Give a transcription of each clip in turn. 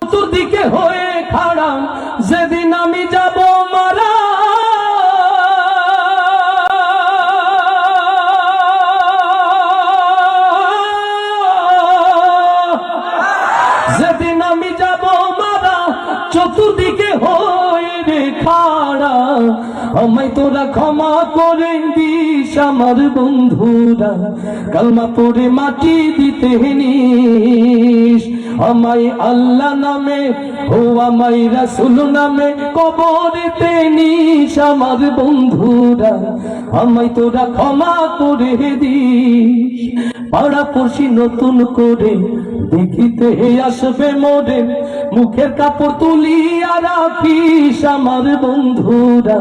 চতুর্দিকে হয়ে খাড়া যেদিন আমি যাব মারা। যেদিন আমি যাব মারা, চতুর্দিকে হয়ে খাড়া। আমায় তোরা ক্ষমা করে দিস আমার বন্ধুরা, কালমা পড়ে মাটি দিতে নিস আমায় আল্লাহ নামে, ও আমায় রাসুল নামে, কবরেতে নিস আমার বন্ধুরা। আমাই তোরা ক্ষমা করে দিস, পাড়া পড়শি নতুন করে। দেখিতে আসবে মোরে, মুখের কাপড় তুলিয়া রাখিস আমার বন্ধুরা।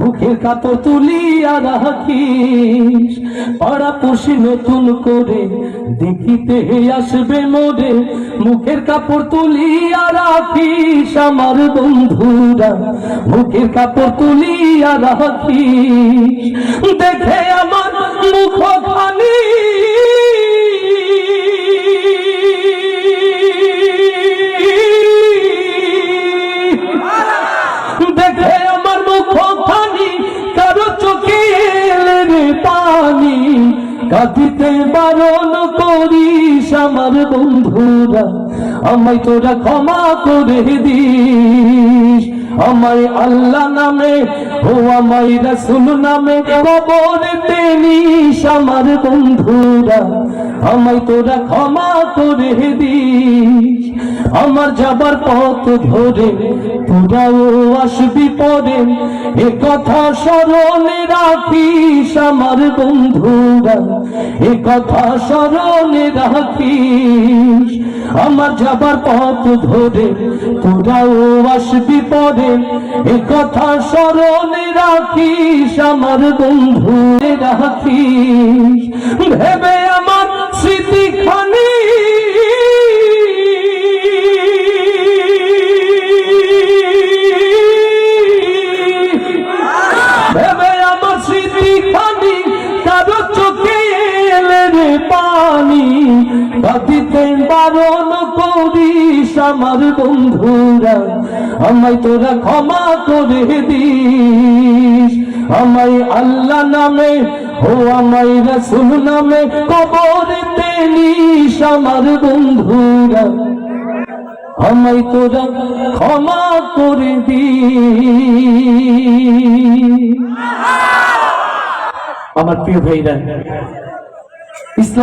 মুখের কাপড় তুলিয়া রাখিস, পাড়া পড়শি নতুন করে। দেখিতে আসবে মোরে, মুখের কাপড় তুলিয়া রাখিস আমার বন্ধুরা। মুখের কাপড় তুলিয়া রাখিস, দেখে আমার মুখ খানি কাঁদিতে বারণ করিস আমার বন্ধুরা। আমায় তোরা ক্ষমা করে দিস। আমায় আল্লাহ নামে ও আমায় রাসুল নামে কবর দেনিস আমার বন্ধুরা। আমায় তোরা ক্ষমা করে দিস। আমার যাবার পথ ধরে তোরাও আসবি পরে। এ কথা স্মরণে রাখিস আমার বন্ধুরা, এ কথা স্মরণে রাখিস আমার যাবার পথ ধরে তোরাও আসবি পরে। এ কথা স্মরণে রাখিস আমার বন্ধু রাখিস। ভেবে আমার স্মৃতি কাঁদিতে বারণ করিস আমার বন্ধুরা। আমায় তোরা ক্ষমা করে দিস। আমায় আল্লাহ নামে ও আমায় রসুল নামে কবরেতে নিস আমার বন্ধুরা। আমায় তোরা ক্ষমা করে দিস। আমার প্রিয় ভাইরা, ইসলাম